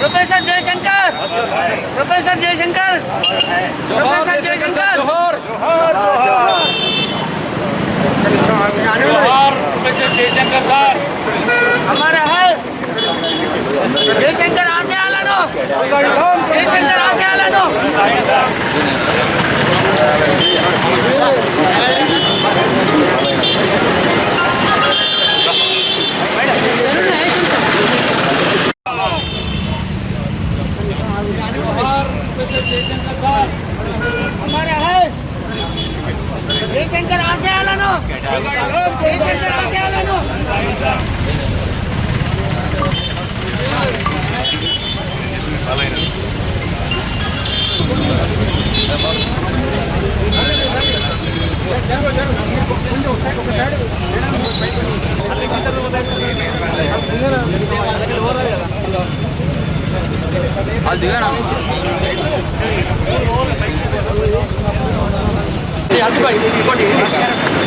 professor Jayashankar professor Jayashankar professor Jayashankar हमारा है జయశంకర్ ఆశయాలను జయశంకర్ ఆశయాలను అది జయశంకర్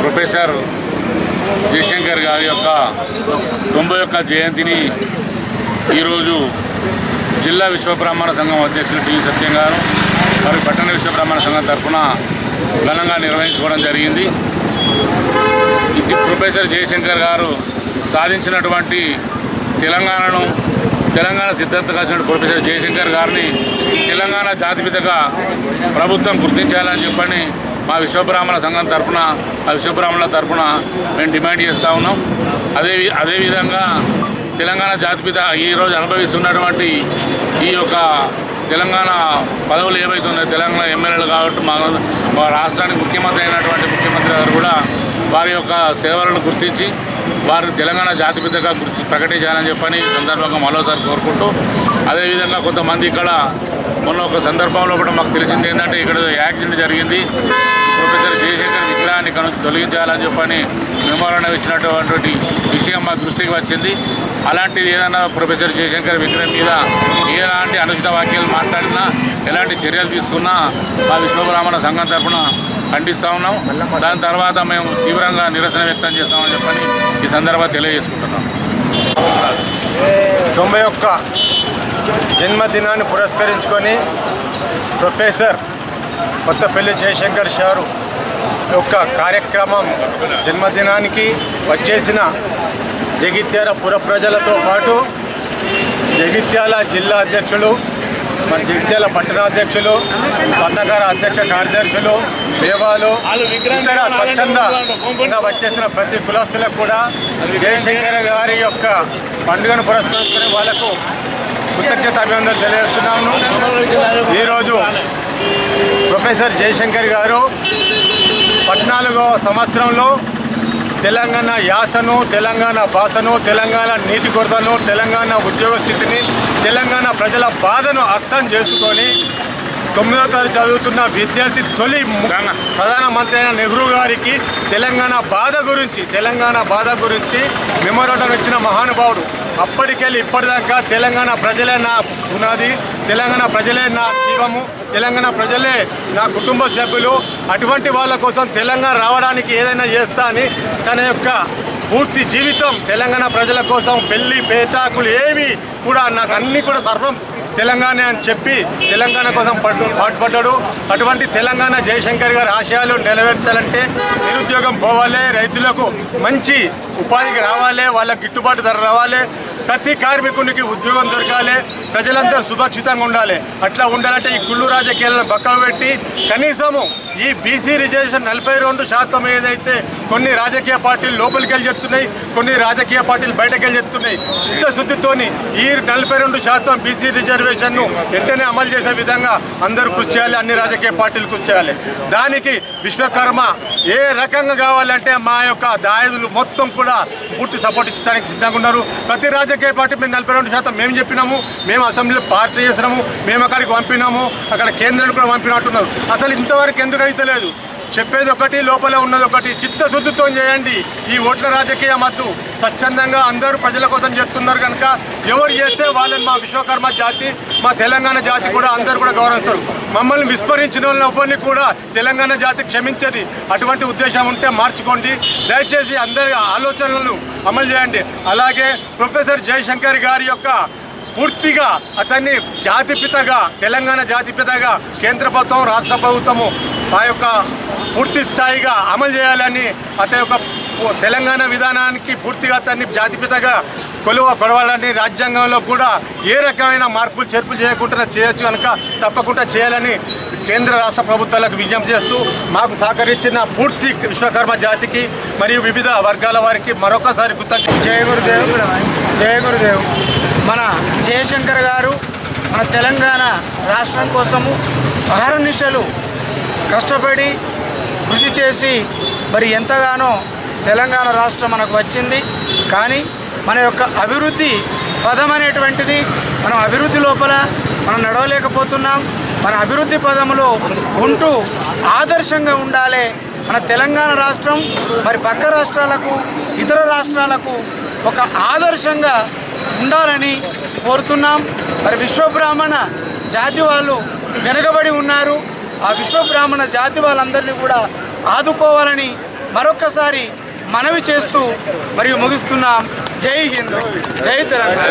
ప్రొఫెసర్ జయశంకర్ గారి యొక్క తొంభై యొక్క జయంతిని ఈరోజు జిల్లా విశ్వబ్రాహ్మణ సంఘం అధ్యక్షులు టి సత్యం గారు మరియు పట్టణ విశ్వబ్రాహ్మణ సంఘం తరఫున ఘనంగా నిర్వహించుకోవడం జరిగింది. ఇటు ప్రొఫెసర్ జయశంకర్ గారు సాధించినటువంటి తెలంగాణను తెలంగాణ సిద్ధార్థ వచ్చిన ప్రొఫెసర్ జయశంకర్ గారిని తెలంగాణ జాతిపితగా ప్రభుత్వం గుర్తించాలని చెప్పని మా విశ్వబ్రాహ్మణ సంఘం తరఫున మా విశ్వబ్రాహ్మణుల తరఫున మేము డిమాండ్ చేస్తూ ఉన్నాం. అదే అదేవిధంగా తెలంగాణ జాతిపిత ఈరోజు అనుభవిస్తున్నటువంటి ఈ యొక్క తెలంగాణ పదవులు ఏవైతున్నాయో తెలంగాణ ఎమ్మెల్యేలు కాబట్టి మా మా రాష్ట్రానికి ముఖ్యమంత్రి అయినటువంటి ముఖ్యమంత్రి గారు కూడా వారి యొక్క సేవలను గుర్తించి వారు తెలంగాణ జాతిపితగా ప్రకటించాలని చెప్పని సందర్భంగా మరోసారి కోరుకుంటూ అదేవిధంగా కొంతమంది ఇక్కడ మొన్న ఒక సందర్భంలో కూడా మాకు తెలిసింది ఏంటంటే ఇక్కడ యాక్సిడెంట్ జరిగింది. ప్రొఫెసర్ జయశంకర్ విగ్రహాన్ని ఇక్కడ నుంచి తొలగించాలని చెప్పని మెమోరాండం ఇచ్చినటువంటి విషయం మా దృష్టికి వచ్చింది. అలాంటిది ఏదైనా ప్రొఫెసర్ జయశంకర్ విగ్రహం మీద ఎలాంటి అనుచిత వాక్యాలు మాట్లాడినా ఎలాంటి చర్యలు తీసుకున్నా మా విశ్వబ్రాహ్మణ సంఘం తరఫున ఖండిస్తూ ఉన్నాం. దాని తర్వాత మేము తీవ్రంగా నిరసన వ్యక్తం చేస్తామని చెప్పని ఈ సందర్భంగా తెలియజేసుకుంటున్నాం. తొంభై ఒక్క జన్మదినాన్ని పురస్కరించుకొని ప్రొఫెసర్ కొత్తపల్లి జయశంకర్ షారు యొక్క కార్యక్రమం జన్మదినానికి వచ్చేసిన జగిత్యాల పుర ప్రజలతో పాటు జగిత్యాల జిల్లా అధ్యక్షులు మన జగిత్యాల పట్టణాధ్యక్షులు సన్నగార అధ్యక్ష కార్యదర్శులు దేవాలు ఇతర స్వచ్ఛంద వచ్చేసిన ప్రతి కులస్తులకు కూడా జయశంకర్ గారి యొక్క పండుగను పురస్కరించుకునే వాళ్ళకు కృతజ్ఞత అభినందనలు తెలియజేస్తున్నాను. ఈరోజు ప్రొఫెసర్ జయశంకర్ గారు పద్నాలుగో సంవత్సరంలో తెలంగాణ యాసను తెలంగాణ భాషను తెలంగాణ నీటి కొరతను తెలంగాణ ఉద్యోగ స్థితిని తెలంగాణ ప్రజల బాధను అర్థం చేసుకొని తొమ్మిదో తరగతి చదువుతున్న విద్యార్థి తొలి ప్రధానమంత్రి అయిన నెహ్రూ గారికి తెలంగాణ బాధ గురించి తెలంగాణ బాధ గురించి మెమోరాండం ఇచ్చిన మహానుభావుడు అప్పటికెళ్ళి ఇప్పటిదాకా తెలంగాణ ప్రజలే నా పునాది తెలంగాణ ప్రజలే నా జీవము తెలంగాణ ప్రజలే నా కుటుంబ సభ్యులు. అటువంటి వాళ్ళ కోసం తెలంగాణ రావడానికి ఏదైనా చేస్తా అని తన యొక్క పూర్తి జీవితం తెలంగాణ ప్రజల కోసం పెళ్ళి పేటాకులు ఏవి కూడా నాకు అన్నీ కూడా సర్వం తెలంగాణ అని చెప్పి తెలంగాణ కోసం పట్టు పాటుపడ్డాడు. అటువంటి తెలంగాణ జయశంకర్ గారి ఆశయాలు నెరవేర్చాలంటే నిరుద్యోగం పోవాలి రైతులకు మంచి ఉపాధికి రావాలి వాళ్ళకి గిట్టుబాటు ధర రావాలి ప్రతి కార్మికునికి ఉద్యోగం దొరకాలి ప్రజలందరూ సురక్షితంగా ఉండాలి. అట్లా ఉండాలంటే ఈ కుళ్ళు రాజకీయాలను పక్కన పెట్టి కనీసము ఈ బీసీ రిజర్వేషన్ నలభై రెండు శాతం ఏదైతే కొన్ని రాజకీయ పార్టీలు లోపలికి వెళ్ళి చెప్తున్నాయి కొన్ని రాజకీయ పార్టీలు బయటకు వెళ్ళి చెప్తున్నాయి చిత్తశుద్ధితోని ఈ నలభై రెండు శాతం బీసీ రిజర్వేషన్ను వెంటనే అమలు చేసే విధంగా అందరూ కృషి చేయాలి అన్ని రాజకీయ పార్టీలు కృషి చేయాలి. దానికి విశ్వకర్మ ఏ రకంగా కావాలంటే మా యొక్క దాయదులు మొత్తం కూడా పూర్తి సపోర్ట్ ఇచ్చడానికి సిద్ధంగా ఉన్నారు. ప్రతి రాజకీయ పార్టీ మేము నలభై రెండు శాతం మేము చెప్పినాము మేము అసెంబ్లీలో పార్టీ చేసినాము మేము అక్కడికి పంపినాము అక్కడ కేంద్రానికి కూడా పంపినట్టున్నారు. అసలు ఇంతవరకు ఎందుకు అయితే లేదు? చెప్పేది ఒకటి లోపల ఉన్నది ఒకటి. చిత్తశుద్ధితో చేయండి. ఈ ఓట్ల రాజకీయ మద్దు. స్వచ్ఛందంగా అందరూ ప్రజల కోసం చేస్తున్నారు కనుక ఎవరు చేస్తే వాళ్ళని మా విశ్వకర్మ జాతి మా తెలంగాణ జాతి కూడా అందరూ కూడా గౌరవిస్తారు. మమ్మల్ని విస్మరించిన వాళ్ళని ఎవరిని కూడా తెలంగాణ జాతి క్షమించేది. అటువంటి ఉద్దేశం ఉంటే మార్చుకోండి. దయచేసి అందరి ఆలోచనలను అమలు చేయండి. అలాగే ప్రొఫెసర్ జయశంకర్ గారి యొక్క పూర్తిగా అతన్ని జాతిపితగా తెలంగాణ జాతిపితగా కేంద్ర ప్రభుత్వం రాష్ట్ర ప్రభుత్వము ఆ యొక్క పూర్తి స్థాయిగా అమలు చేయాలని అతని యొక్క తెలంగాణ విధానానికి పూర్తిగా అతన్ని జాతిపితగా కొలువ కొడవాలని రాజ్యాంగంలో కూడా ఏ రకమైన మార్పులు చేర్పులు చేయకుండా చేయొచ్చు కనుక తప్పకుండా చేయాలని కేంద్ర రాష్ట్ర ప్రభుత్వాలకు విజ్ఞప్తి చేస్తూ మాకు సహకరించిన పూర్తి విశ్వకర్మ జాతికి మరియు వివిధ వర్గాల వారికి మరొకసారి గుర్తు జయ గురుదేవ్. జయ గురుదేవ్. మన జయశంకర్ గారు మన తెలంగాణ రాష్ట్రం కోసము అహర్నిశలు కష్టపడి కృషి చేసి మరి ఎంతగానో తెలంగాణ రాష్ట్రం మనకు వచ్చింది. కానీ మన యొక్క అభివృద్ధి పదం అనేటువంటిది మనం అభివృద్ధి లోపల మనం నడవలేకపోతున్నాం. మన అభివృద్ధి పదంలో ఉంటూ ఆదర్శంగా ఉండాలి మన తెలంగాణ రాష్ట్రం. మరి పక్క రాష్ట్రాలకు ఇతర రాష్ట్రాలకు ఒక ఆదర్శంగా ఉండాలని కోరుతున్నాం. మరి విశ్వబ్రాహ్మణ జాతి వాళ్ళు వెనుకబడి ఉన్నారు. ఆ విశ్వబ్రాహ్మణ జాతి వాళ్ళందరినీ కూడా ఆదుకోవాలని మరొక్కసారి మనవి చేస్తూ మరియు ముగిస్తున్నాం. జై హింద్. జై తెలంగాణ.